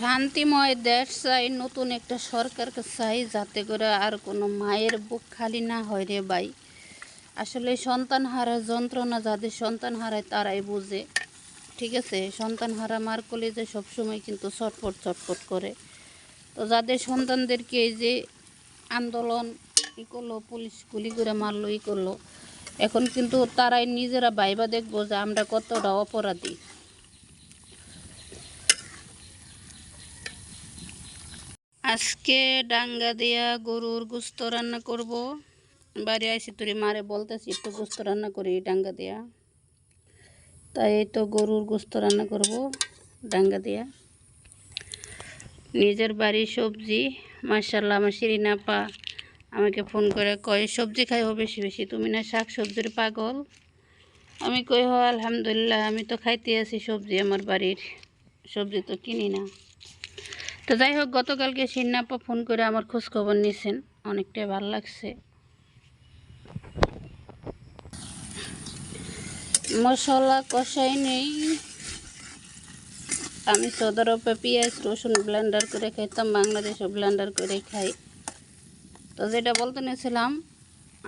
শান্তিময় দেশ চাই, নতুন একটা সরকারকে চাই, যাতে করে আর কোনো মায়ের বুক খালি না হয় রে ভাই। আসলে সন্তান হারা যন্ত্রণা যাদের সন্তান হারায় তারাই বুঝে, ঠিক আছে? সন্তান হারা মার করলে কলেজে সবসময় কিন্তু ছটফট ছটফট করে। তো যাদের সন্তানদেরকে এই যে আন্দোলন ই করল, পুলিশ গুলি করে মারলো, ই করল, এখন কিন্তু তারাই নিজেরা ভাইবা দেখব যে আমরা কতটা অপরাধী। আজকে ডাঙ্গা দিয়া গরুর গোস্ত রান্না করব। বাড়ি আসি তুই মারে বলতেছি, একটু গোস্ত রান্না করি ডাঙ্গা দিয়া। তাই এই তো গরুর গোস্ত রান্না করব ডাঙ্গা দিয়া। নিজের বাড়ির সবজি মার্শাল্লাহ আমার শিরিনা পা আমাকে ফোন করে কয়, সবজি খাইও বেশি বেশি, তুমি না শাক সবজির পাগল? আমি কই, হ, আলহামদুলিল্লাহ, আমি তো খাইতে আছি সবজি, আমার বাড়ির সবজি তো কিনি না। তো যাই হোক, গতকালকে সিন্নাপা ফোন করে আমার খোঁজ খবর নিয়েছেন অনেকটাই ভালো লাগছে। মশলা কষাই নেই। আমি সদরপে পেঁয়াজ, রসুন ব্লেন্ডার করে খাইতাম বাংলাদেশে ব্লেন্ডার করে খাই। তো যেটা বলতে নিয়েছিলাম,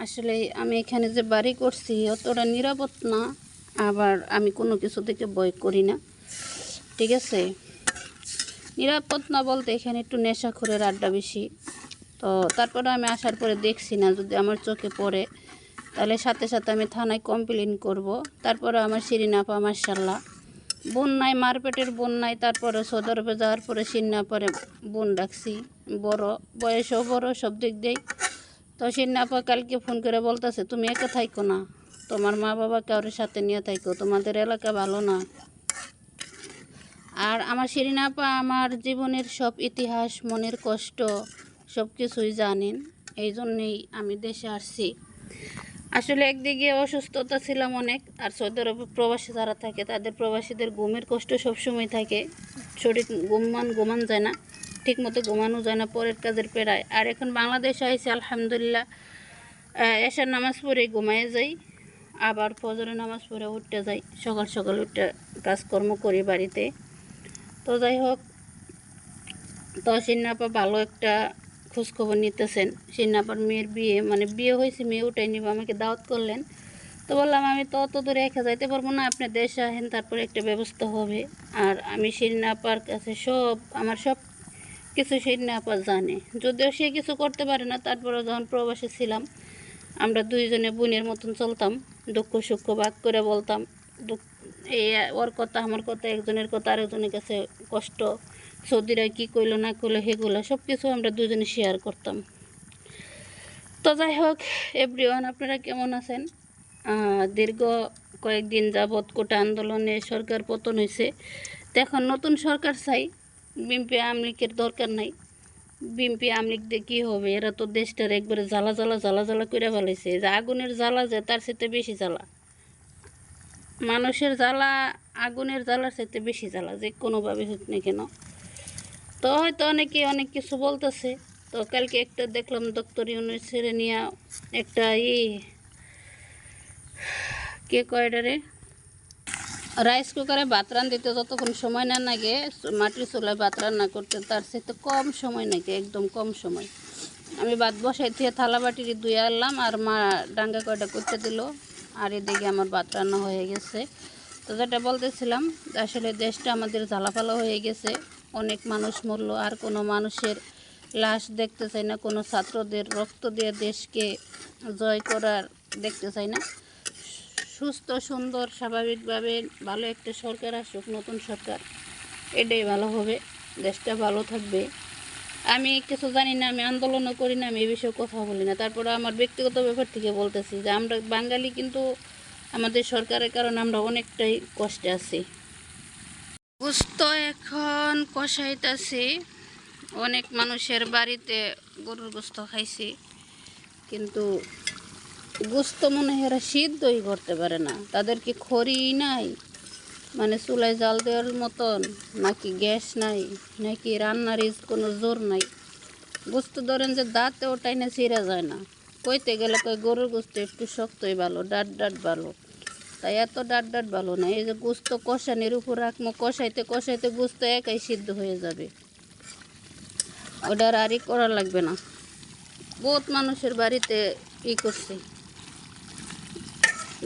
আসলে আমি এখানে যে বাড়ি করছি, অতটা নিরাপদ না। আবার আমি কোনো কিছু থেকে ভয় করি না। ঠিক আছে? নিরাপদ না বলতে এখানে একটু নেশাখোরের আড্ডা বেশি। তো তারপরে আমি আসার পরে দেখছি না, যদি আমার চোখে পড়ে, তাহলে সাথে সাথে আমি থানায় কমপ্লেন করব। তারপরে আমার সিরিনাপা মার্শাল্লাহ বন্যায়, মারপেটের বন্যায়, তারপরে সদরবে যাওয়ার পরে সিন্না পরে বোন ডাকছি বড়, বয়সও বড়, সব দিক দিয়েই। তো সিন্নাপা কালকে ফোন করে বলতেছে, তুমি একা থাইকো না। তোমার মা বাবা কারোর সাথে নিয়ে থাইকো। তোমাদের এলাকা ভালো না। আর আমার শিরিনাপা আমার জীবনের সব ইতিহাস, মনের কষ্ট সব কিছুই জানেন। এই জন্যেই আমি দেশে আসছি। আসলে একদিকে অসুস্থতা ছিলাম অনেক, আর সৌদি আরবে প্রবাসী যারা থাকে, তাদের প্রবাসীদের ঘুমের কষ্ট সবসময় থাকে। শরীর ঘুমান ঘুমান যায় না ঠিক মতো ঘুমানো যায় না পরের কাজের পেরায় আর এখন বাংলাদেশে আইসি, আলহামদুলিল্লাহ এশার নামাজ পড়ে ঘুমায় যাই, আবার ফজরের নামাজ পড়ে উঠতে যাই। সকাল সকাল উঠতে কাজকর্ম করি বাড়িতে। তো যাই হোক, তো সিন্নাপা ভালো একটা খোঁজখবর নিতেছেন। সিন্নাপার মেয়ের বিয়ে মানে বিয়ে হয়েছে, মেয়ে উঠাই নিব, আমাকে দাওয়াত করলেন। তো বললাম, আমি তো অত দূরে একা যাইতে পারব না, আপনি দেশে আসেন, তারপরে একটা ব্যবস্থা হবে। আর আমি সিন্নাপার কাছে সব, আমার সব কিছু সিন্নাপা জানে। যদিও সে কিছু করতে পারে না তারপরে যখন প্রবাসে ছিলাম, আমরা দুইজনে বোনের মতন চলতাম, দুঃখ সুখ ভাগ করে বলতাম, দুঃখ এই ওর কথা, আমার কথা, একজনের কথা, আরেকজনের কাছে কষ্ট। সৌদিরা কী করল না করল সেগুলো সব কিছু আমরা দুজনে শেয়ার করতাম। তো যাই হোক এভরিওয়ান আপনারা কেমন আছেন? দীর্ঘ কয়েকদিন যাবৎ কোটা আন্দোলনে সরকার পতন হয়েছে এখন নতুন সরকার চাই। বিএমপি আমলিকের দরকার নাই। বিএমপি আমলিক দিয়ে কী হবে? এরা তো দেশটার একবারে জ্বালা জ্বালা জ্বালা জ্বালা করে ফেলাইছে। যে আগুনের জ্বালা যে, তার সাথে বেশি জ্বালা। মানুষের জ্বালা, আগুনের জ্বালার চাইতে বেশি জ্বালা, যে কোনোভাবে হোক না কেন। তো হয়তো অনেকে অনেক কিছু বলতেছে। তো কালকে একটা দেখলাম ডক্টর ইউনিভার্সিটি নিয়ে একটা ই, কে কয়ডারে রাইস কুকারে ভাত রান্ধিতে যতক্ষণ সময় না লাগে, মাটির চুলায় ভাত রান্না করতে তার সাথে কম সময় নাকি, একদম কম সময়। আমি ভাত বসাই থেকে থালা বাটির ধুয়ে আনলাম আর মা ডাঙ্গা কয়টা করতে দিল। আর এদিকে আমার ভাত রান্না হয়ে গেছে। তো যেটা বলতেছিলাম, আসলে দেশটা আমাদের ঝালাপালা হয়ে গেছে। অনেক মানুষ মরলো, আর কোনো মানুষের লাশ দেখতে চাই না, কোনো ছাত্রদের রক্ত দিয়ে দেশকে জয় করার দেখতে চাই না। সুস্থ, সুন্দর, স্বাভাবিকভাবে ভালো একটা সরকার আসুক, নতুন সরকার, এটাই ভালো হবে। দেশটা ভালো থাকবে। আমি কিছু জানি না, আমি আন্দোলনও করি না, আমি এই বিষয়ে কথা বলি না। তারপরে আমার ব্যক্তিগত ব্যাপার থেকে বলতেছি যে আমরা বাঙালি কিন্তু আমাদের সরকারের কারণে আমরা অনেকটাই কষ্টে আছি। গুস্ত এখন কষাইতেছি, অনেক মানুষের বাড়িতে গরুর গোস্ত খাইছি, কিন্তু গোস্ত মনে হয় এরা সিদ্ধই করতে পারে না। তাদের কি খড়ি নাই? মানে চুলায় জাল দেওয়ার মতন, নাকি গ্যাস নাই, নাকি রান্নার কোনো জোর নাই। গোস্ত ধরেন যে দাঁতে ওটাই না ছিঁড়া যায় না। কইতে গেলে কই গরুর গোস্ত একটু শক্তই ভালো, ডাট ডাট ভালো। তাই এত ডাট ডাট ভালো না, এই যে গুস্ত কষানির উপর রাখব কষাইতে কষাইতে গুস্ত একাই সিদ্ধ হয়ে যাবে। ওটার আরই করা লাগবে না। বহুত মানুষের বাড়িতে ই করছে।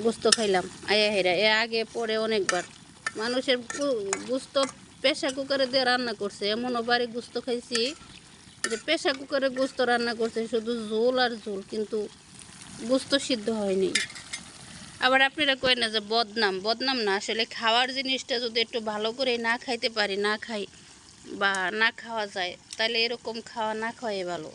গোস্ত খাইলাম, আয়া হেরা, এ আগে, পরে অনেকবার। মানুষের গুস্ত প্রেশার কুকারে দিয়ে রান্না করছে। এমনও বাড়ি গুস্ত খাইছি যে প্রেশার কুকারে গুস্ত রান্না করছে, শুধু ঝোল আর ঝোল, কিন্তু গুস্ত সিদ্ধ হয়নি। আবার আপনারা কয় না যে বদনাম বদনাম না, আসলে খাওয়ার জিনিসটা যদি একটু ভালো করে না খাইতে পারি, না খাই বা না খাওয়া যায়, তাহলে এরকম খাওয়া না খাওয়াই ভালো।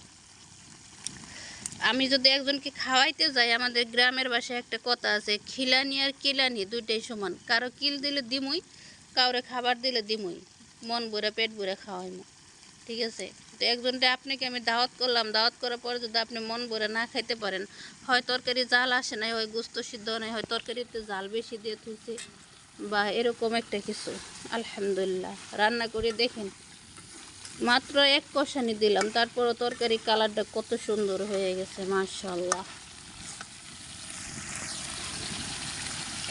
আমি যদি একজনকে খাওয়াইতে যাই, আমাদের গ্রামের বাসায় একটা কথা আছে, খিলানি আর কিলানি দুইটাই সমান। কারও কিল দিলে দিমুই, কাউরে খাবার দিলে দিমুই। মন ভরে, পেট ভরে খাওয়াইমু। ঠিক আছে? তো একজনটা আপনাকে আমি দাওয়াত করলাম। দাওয়াত করার পরে যদি আপনি মন ভরে না খাইতে পারেন, হয় তরকারি জাল আসে নাই, হয় গুস্ত সিদ্ধ নাই, হয় তরকারিতে জাল বেশি দিয়ে তুলছে বা এরকম একটা কিছু। আলহামদুলিল্লাহ। রান্না করে দেখেন। মাত্র এক কষানি দিলাম। তারপরও তরকারি কালারটা কত সুন্দর হয়ে গেছে মাশাল্লাহ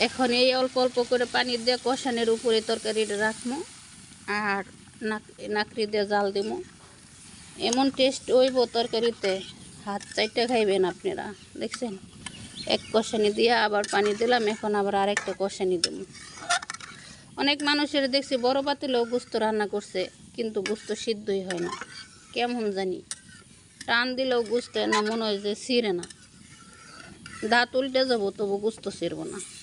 এখন এই অল্প অল্প করে পানি দিয়ে কষানির উপরে তরকারিটা রাখব আর নাকড়ি দিয়ে জাল দিব। এমন টেস্ট হইব তরকারিতে, হাত চারটে খাইবেন আপনারা, দেখছেন? এক কষানি দিয়ে আবার পানি দিলাম, এখন আবার আরেকটা কষানি দেব। অনেক মানুষের দেখছি বড় পাতিলেও গুস্ত রান্না করছে কিন্তু গুস্ত সিদ্ধই হয় না। কেমন জানি? টান দিলেও গুস্ত না মনে হয় যে ছিঁড়ে না। দাঁত উল্টে যাব, তবু গুস্ত ছিঁড়ব না।